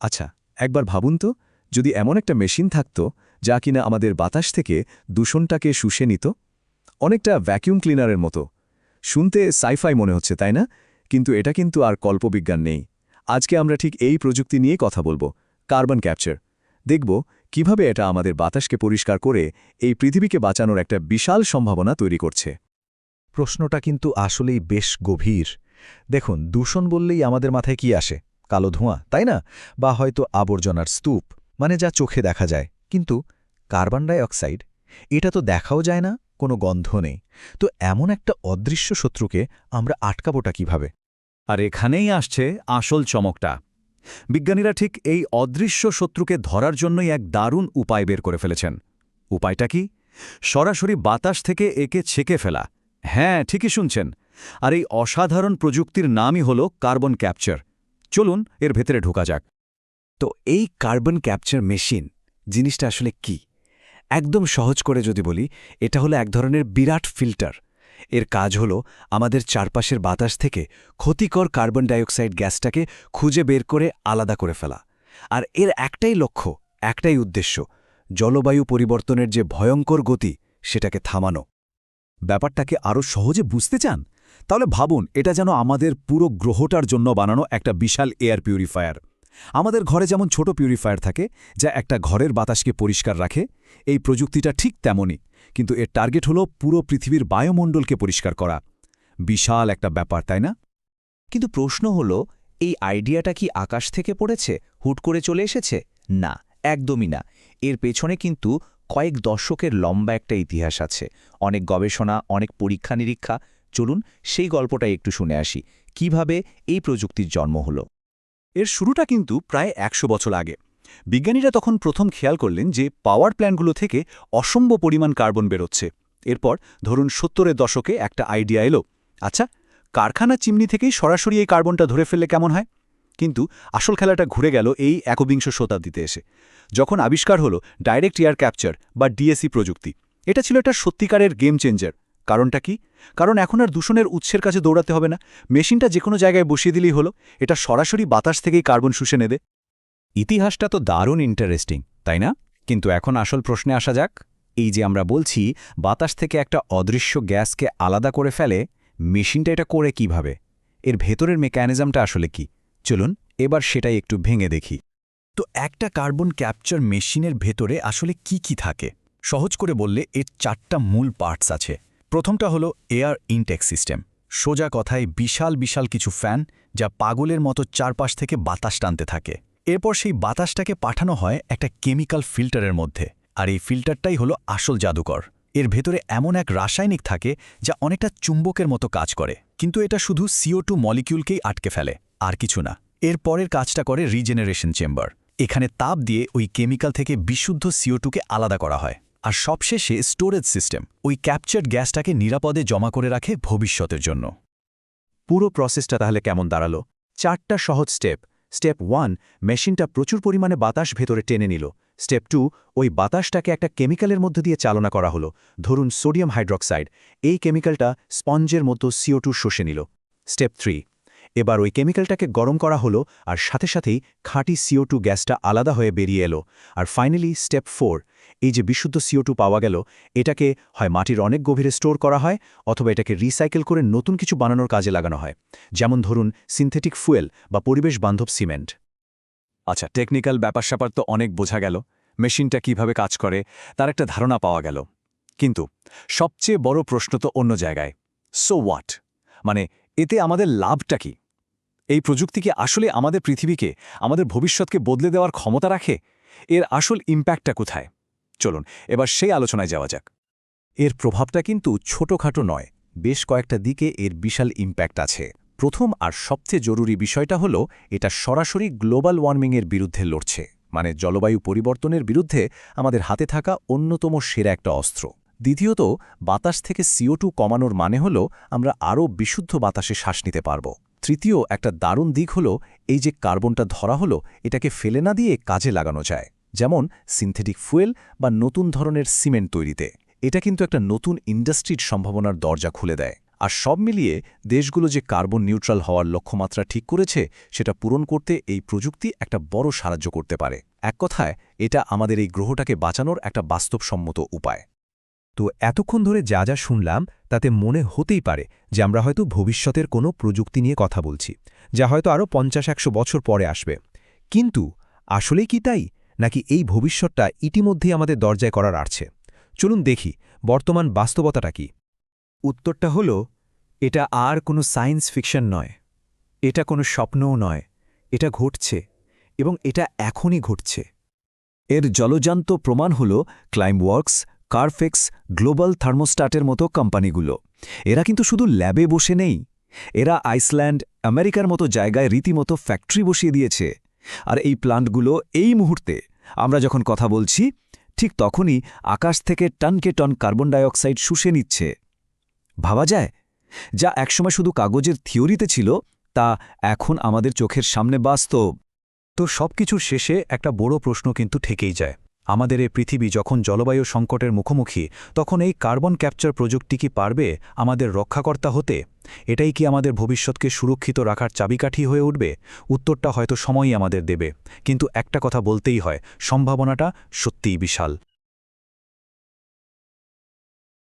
আচ্ছা একবার ভাবুন তো, যদি এমন একটা মেশিন থাকত যা কিনা আমাদের বাতাস থেকে দূষণটাকে শুষে নিত। অনেকটা ভ্যাকিউম ক্লিনারের মতো। শুনতে সাইফাই মনে হচ্ছে, তাই না? কিন্তু এটা কিন্তু আর কল্পবিজ্ঞান নেই। আজকে আমরা ঠিক এই প্রযুক্তি নিয়ে কথা বলব কার্বন ক্যাপচার দেখব কীভাবে এটা আমাদের বাতাসকে পরিষ্কার করে এই পৃথিবীকে বাঁচানোর একটা বিশাল সম্ভাবনা তৈরি করছে। প্রশ্নটা কিন্তু আসলেই বেশ গভীর। দেখুন, দূষণ বললেই আমাদের মাথায় কি আসে? কালো ধোঁয়া, তাই না? বা হয়তো আবর্জনার স্তূপ মানে যা চোখে দেখা যায়। কিন্তু কার্বন ডাই অক্সাইড এটা তো দেখাও যায় না, কোনো গন্ধ নেই। তো এমন একটা অদৃশ্য শত্রুকে আমরা আটকাবোটা কীভাবে? আর এখানেই আসছে আসল চমকটা। বিজ্ঞানীরা ঠিক এই অদৃশ্য শত্রুকে ধরার জন্যই এক দারুণ উপায় বের করে ফেলেছেন। উপায়টা কি? সরাসরি বাতাস থেকে একে ছেকে ফেলা। হ্যাঁ ঠিকই শুনছেন। আর এই অসাধারণ প্রযুক্তির নামই হল কার্বন ক্যাপচার। চলুন এর ভেতরে ঢোকা যাক। তো এই কার্বন ক্যাপচার মেশিন জিনিসটা আসলে কি? একদম সহজ করে যদি বলি, এটা হলো এক ধরনের বিরাট ফিল্টার। এর কাজ হলো আমাদের চারপাশের বাতাস থেকে ক্ষতিকর কার্বন ডাইঅক্সাইড গ্যাসটাকে খুঁজে বের করে আলাদা করে ফেলা। আর এর একটাই লক্ষ্য, একটাই উদ্দেশ্য, জলবায়ু পরিবর্তনের যে ভয়ঙ্কর গতি, সেটাকে থামানো। ব্যাপারটাকে আরও সহজে বুঝতে চান? তাহলে ভাবুন, এটা যেন আমাদের পুরো গ্রহটার জন্য বানানো একটা বিশাল এয়ার পিউরিফায়ার। আমাদের ঘরে যেমন ছোট পিউরিফায়ার থাকে, যা একটা ঘরের বাতাসকে পরিষ্কার রাখে, এই প্রযুক্তিটা ঠিক তেমনই, কিন্তু এর টার্গেট হলো পুরো পৃথিবীর বায়ুমণ্ডলকে পরিষ্কার করা। বিশাল একটা ব্যাপার, তাই না? কিন্তু প্রশ্ন হল, এই আইডিয়াটা কি আকাশ থেকে পড়েছে, হুট করে চলে এসেছে? না, একদমই না। এর পেছনে কিন্তু কয়েক দশকের লম্বা একটা ইতিহাস আছে। অনেক গবেষণা, অনেক পরীক্ষা নিরীক্ষা চলুন সেই গল্পটাই একটু শুনে আসি, কীভাবে এই প্রযুক্তির জন্ম হলো। এর শুরুটা কিন্তু প্রায় একশো বছর আগে। বিজ্ঞানীরা তখন প্রথম খেয়াল করলেন যে পাওয়ার প্ল্যান্টগুলো থেকে অসম্ভব পরিমাণ কার্বন বেরোচ্ছে। এরপর ধরুন সত্তরের দশকে একটা আইডিয়া এলো আচ্ছা কারখানা চিমনি থেকেই সরাসরি এই কার্বনটা ধরে ফেললে কেমন হয়? কিন্তু আসল খেলাটা ঘুরে গেল এই একবিংশ শতাব্দীতে এসে। যখন আবিষ্কার হলো ডাইরেক্ট এয়ার ক্যাপচার বা ডিএসি প্রযুক্তি, এটা ছিল একটা সত্যিকারের গেম চেঞ্জার। কারণটা কি? কারণ এখন আর দূষণের উৎসের কাছে দৌড়াতে হবে না। মেশিনটা যে কোনো জায়গায় বসিয়ে দিলেই হলো। এটা সরাসরি বাতাস থেকেই কার্বন শুষে নেবে। ইতিহাসটা তো দারুণ ইন্টারেস্টিং তাই না? কিন্তু এখন আসল প্রশ্নে আসা যাক। এই যে আমরা বলছি, বাতাস থেকে একটা অদৃশ্য গ্যাসকে আলাদা করে ফেলে, মেশিনটা এটা করে কীভাবে? এর ভেতরের মেকানিজমটা আসলে কি? চলুন, এবার সেটাই একটু ভেঙে দেখি। তো একটা কার্বন ক্যাপচার মেশিনের ভেতরে আসলে কি কি থাকে? সহজ করে বললে এর চারটা মূল পার্টস আছে। প্রথমটা হলো এয়ার ইনটেক সিস্টেম। সোজা কথায় বিশাল বিশাল কিছু ফ্যান যা পাগলের মতো চারপাশ থেকে বাতাস টানতে থাকে। এরপর সেই বাতাসটাকে পাঠানো হয় একটা কেমিক্যাল ফিল্টারের মধ্যে। আর এই ফিল্টারটাই হলো আসল জাদুকর। এর ভেতরে এমন এক রাসায়নিক থাকে যা অনেকটা চুম্বকের মতো কাজ করে। কিন্তু এটা শুধু সিও টু মলিকিউলকেই আটকে ফেলে, আর কিছু না। এর পরের কাজটা করে রিজেনারেশন চেম্বার। এখানে তাপ দিয়ে ওই কেমিক্যাল থেকে বিশুদ্ধ সিও টুকে আলাদা করা হয়। আর সবশেষে স্টোরেজ সিস্টেম ওই ক্যাপচার্ড গ্যাসটাকে নিরাপদে জমা করে রাখে ভবিষ্যতের জন্য। পুরো প্রসেসটা তাহলে কেমন দাঁড়াল? চারটা সহজ স্টেপ স্টেপ ওয়ান মেশিনটা প্রচুর পরিমাণে বাতাস ভেতরে টেনে নিল। স্টেপ টু ওই বাতাসটাকে একটা কেমিক্যালের মধ্যে দিয়ে চালনা করা হলো। ধরুন সোডিয়াম হাইড্রক্সাইড এই কেমিক্যালটা স্পঞ্জের মতো সিও শোষে নিল। স্টেপ থ্রি এবার ওই কেমিক্যালটাকে গরম করা হলো আর সাথে সাথেই খাঁটি সিও গ্যাসটা আলাদা হয়ে বেরিয়ে এলো। আর ফাইনালি স্টেপ ফোর এই যে বিশুদ্ধ সিও পাওয়া গেল, এটাকে হয় মাটির অনেক গভীরে স্টোর করা হয় অথবা এটাকে রিসাইকেল করে নতুন কিছু বানানোর কাজে লাগানো হয়। যেমন ধরুন সিনথেটিক ফুয়েল বা পরিবেশ বান্ধব সিমেন্ট আচ্ছা টেকনিক্যাল ব্যাপার স্যাপার তো অনেক বোঝা গেল। মেশিনটা কীভাবে কাজ করে, তার একটা ধারণা পাওয়া গেল। কিন্তু সবচেয়ে বড় প্রশ্ন তো অন্য জায়গায় সো হোয়াট মানে এতে আমাদের লাভটা কি? এই প্রযুক্তি কি আসলে আমাদের পৃথিবীকে, আমাদের ভবিষ্যৎকে বদলে দেওয়ার ক্ষমতা রাখে? এর আসল ইম্প্যাক্টটা কোথায়? চলুন, এবার সেই আলোচনায় যাওয়া যাক। এর প্রভাবটা কিন্তু ছোটখাটো নয়, বেশ কয়েকটা দিকে এর বিশাল ইম্প্যাক্ট আছে। প্রথম আর সবচেয়ে জরুরি বিষয়টা হল, এটা সরাসরি গ্লোবাল ওয়ার্মিংয়ের বিরুদ্ধে লড়ছে। মানে জলবায়ু পরিবর্তনের বিরুদ্ধে আমাদের হাতে থাকা অন্যতম সেরা একটা অস্ত্র। দ্বিতীয়ত, বাতাস থেকে সিও কমানোর মানে হল আমরা আরও বিশুদ্ধ বাতাসে শ্বাস নিতে পারব। তৃতীয়, একটা দারুণ দিক হল এই যে কার্বনটা ধরা হলো, এটাকে ফেলে না দিয়ে কাজে লাগানো যায়। যেমন সিনথেটিক ফুয়েল বা নতুন ধরনের সিমেন্ট তৈরিতে। এটা কিন্তু একটা নতুন ইন্ডাস্ট্রির সম্ভাবনার দরজা খুলে দেয়। আর সব মিলিয়ে দেশগুলো যে কার্বন নিউট্রাল হওয়ার লক্ষ্যমাত্রা ঠিক করেছে, সেটা পূরণ করতে এই প্রযুক্তি একটা বড় সাহায্য করতে পারে। এক কথায়, এটা আমাদের এই গ্রহটাকে বাঁচানোর একটা বাস্তবসম্মত উপায়। তো এতক্ষণ ধরে যা যা শুনলাম, তাতে মনে হতেই পারে যে আমরা হয়তো ভবিষ্যতের কোনো প্রযুক্তি নিয়ে কথা বলছি, যা হয়তো আরও পঞ্চাশ একশো বছর পরে আসবে। কিন্তু আসলেই কি তাই? নাকি এই ভবিষ্যৎটা ইতিমধ্যেই আমাদের দরজায় করার আসছে চলুন দেখি, বর্তমান বাস্তবতাটা কি? উত্তরটা হল, এটা আর কোনো সায়েন্স ফিকশন নয়। এটা কোনো স্বপ্নও নয়। এটা ঘটছে, এবং এটা এখনই ঘটছে। এর জলজান্ত প্রমাণ হল ক্লাইমওয়ার্কস কারফেক্স গ্লোবাল থার্মোস্টাটের মতো কোম্পানিগুলো। এরা কিন্তু শুধু ল্যাবে বসে নেই, এরা আইসল্যান্ড, আমেরিকার মতো জায়গায় রীতিমতো ফ্যাক্টরি বসিয়ে দিয়েছে। আর এই প্লান্টগুলো এই মুহূর্তে, আমরা যখন কথা বলছি, ঠিক তখনই আকাশ থেকে টনকে টন কার্বন ডাইঅক্সাইড শুষে নিচ্ছে। ভাবা যায়, যা একসময় শুধু কাগজের থিওরিতে ছিল, তা এখন আমাদের চোখের সামনে বাস্তব। তো সবকিছুর শেষে একটা বড় প্রশ্ন কিন্তু থেকেই যায়। আমাদের এই পৃথিবী যখন জলবায়ু সংকটের মুখোমুখি, তখন এই কার্বন ক্যাপচার প্রযুক্তি কি পারবে আমাদের রক্ষাকর্তা হতে? এটাই কি আমাদের ভবিষ্যৎকে সুরক্ষিত রাখার চাবিকাঠি হয়ে উঠবে? উত্তরটা হয়তো সময়ই আমাদের দেবে। কিন্তু একটা কথা বলতেই হয়, সম্ভাবনাটা সত্যিই বিশাল।